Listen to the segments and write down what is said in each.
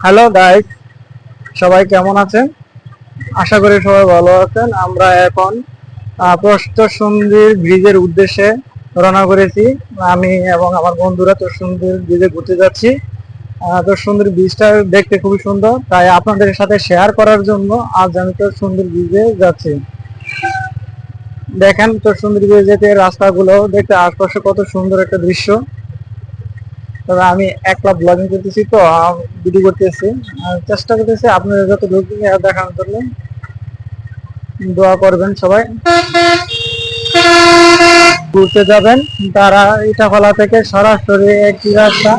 Hello guys সবাই কেমন আছেন? আশা করি সবাই ভালো আছেন। আমরা এখন আহ, প্রস্তরসন্ধির ব্রিজের উদ্দেশ্যে রওনা করেছি। আমি এবং আমার বন্ধুরা তোরসন্ধির ব্রিজে ঘুরতে যাচ্ছি। আহ, সুন্দর ব্রিজটা দেখতে খুবই সুন্দর। তাই আপনাদের সাথে শেয়ার করার জন্য আজ আমি তোরসন্ধির ব্রিজে যাচ্ছি। দেখেন তোরসন্ধির ব্রিজের রাস্তাগুলো দেখতে আশপাশে কত সুন্দর একটা দৃশ্য। তবে আমি একলা ব্লগিং করতেছি তো ভিডিও করতেছি। চেষ্টা করতেছি আপনাদের যত লোক দেখানোর জন্য। দোয়া করবেন সবাই। ঘুরতে যাবেন, তারা ইটাখলা থেকে সরাসরি একই রাস্তা।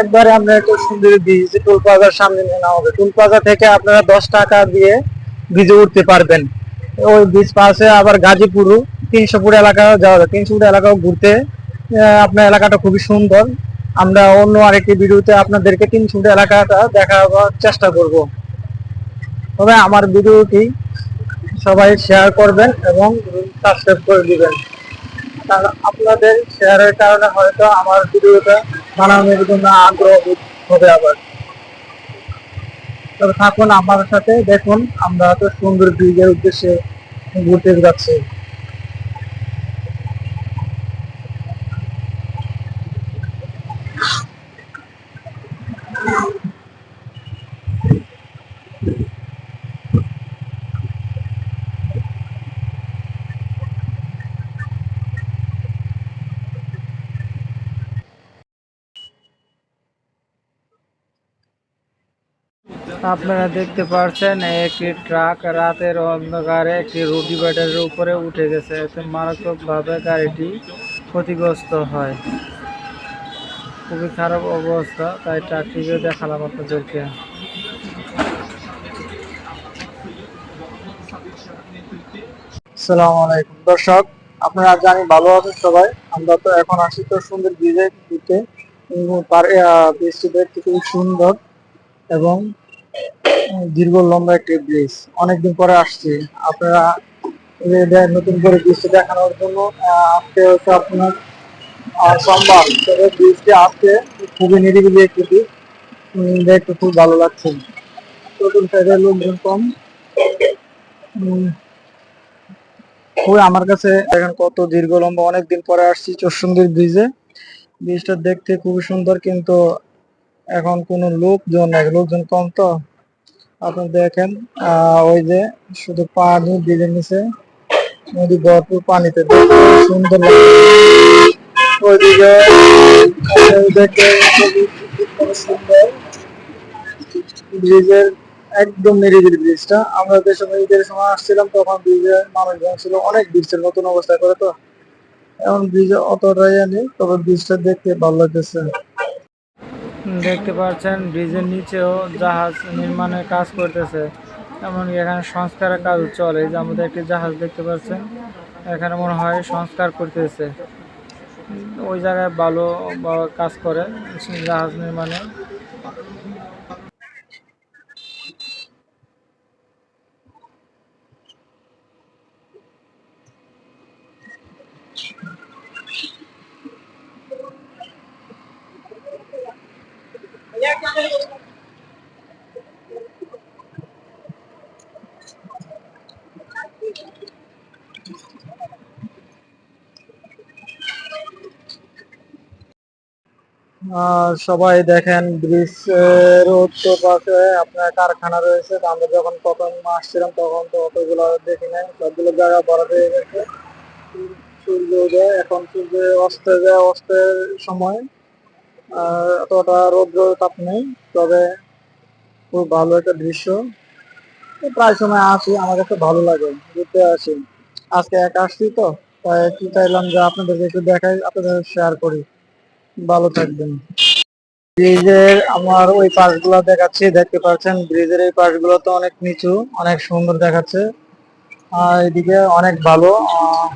একবারে আমরা একটু সুন্দর ব্রিজ টুল প্লাজার সামনে নিয়ে নেওয়া হবে। টুল প্লাজা থেকে আপনারা দশ টাকা দিয়ে ব্রিজে উঠতে পারবেন। ওই ব্রিজ পাশে আবার গাজীপুর, তিনশোপুর এলাকা যাওয়া যায়। তিনশোপুর এলাকাও ঘুরতে আপনার এলাকাটা খুবই সুন্দর। আমরা অন্য আরেকটি ভিডিওতে আপনাদেরকে তিন তিনশোপুর এলাকাটা দেখাবার চেষ্টা করব। তবে আমার ভিডিওটি সবাই শেয়ার করবেন এবং সাবস্ক্রাইব করে দিবেন। কারণ আপনাদের শেয়ারের কারণে হয়তো আমার ভিডিওটা বানানোর জন্য আগ্রহ হবে আবার। তবে থাকুন আমার সাথে, দেখুন আমরা তো সুন্দর ব্রিজের উদ্দেশ্যে ঘুরতে যাচ্ছি। আপনারা দেখতে পাচ্ছেন একটি ট্রাক রাতের অন্ধকারে একটি রুটি ব্যাটারির উপরে উঠে গেছে। এতে মারাত্মকভাবে গাড়িটি ক্ষতিগ্রস্ত হয়। খুবই খারাপ অবস্থা, তাই ট্রাকটিকে দেখালাম আপনাদেরকে। আসসালামু আলাইকুম। দর্শক, আপনারা জানি ভালো আছেন সবাই? আমরা তো এখন আসি তো সুন্দর ব্রিজে ঘুরতে ব্রিজটি দেখতে খুবই সুন্দর এবং দীর্ঘ লম্বা একটি ব্রিজ অনেকদিন পরে আসছি। আপনারা নতুন করে ব্রিজটি দেখানোর জন্য আজকে হচ্ছে আপনার সোমবার। তবে ব্রিজটি আজকে খুবই নিরিবিলি একটি ব্রিজ দেখতে খুব ভালো লাগছে। নতুন সাইডে লোকজন কম। খুবই আমার কাছে এখন কত দীর্ঘ লম্বা। অনেকদিন পরে আসছি চরসুন্দর ব্রিজে ব্রিজটা দেখতে খুবই সুন্দর, কিন্তু এখন কোনো লোকজন লোকজন কম তো। আপনি দেখেন ওই যে শুধু পানি ব্রিজের নিচে নদী ভরপুর পানিতে সুন্দর ব্রিজের একদম আমরা যে সময় আসছিলাম, তখন ব্রিজে মানুষজন ছিল, অনেক নতুন করে তো। এখন নেই, তবে ব্রিজটা দেখতে ভালো লাগতেছে। দেখতে পাচ্ছেন, ব্রিজের নিচেও জাহাজ নির্মাণের কাজ করতেছে। এমনকি এখানে সংস্কারের কাজ চলে। যে আমাদের একটি জাহাজ দেখতে পাচ্ছেন, এখানে মনে হয় সংস্কার করতেছে। ওই জায়গায় ভালো কাজ করে জাহাজ নির্মাণে। সবাই দেখেন ব্রিজের উত্তর পাশে আপনার কারখানা রয়েছে। আমরা যখন প্রথম আসছিলাম, তখন তো অতগুলো দেখি নাই। সবগুলো জায়গা বড় হয়ে গেছে। সূর্য উদয়, এখন সূর্য অস্তে যায় অস্তের সময়। অতটা রৌদ্র তাপ নেই, তবে খুব ভালো একটা দৃশ্য। প্রায় সময় আসি, আমার কাছে ভালো লাগে, ঘুরতে আসি। আজকে একা আসছি তো, তাই চাইলাম যে আপনাদেরকে একটু দেখাই, আপনাদের শেয়ার করি। ভালো থাকবেন। ব্রিজের আমার ওই পাশগুলো দেখাচ্ছি দেখতে পাচ্ছেন? ব্রিজের এই পাশগুলো তো অনেক নিচু অনেক সুন্দর দেখাচ্ছে। আর এদিকে অনেক ভালো আহ,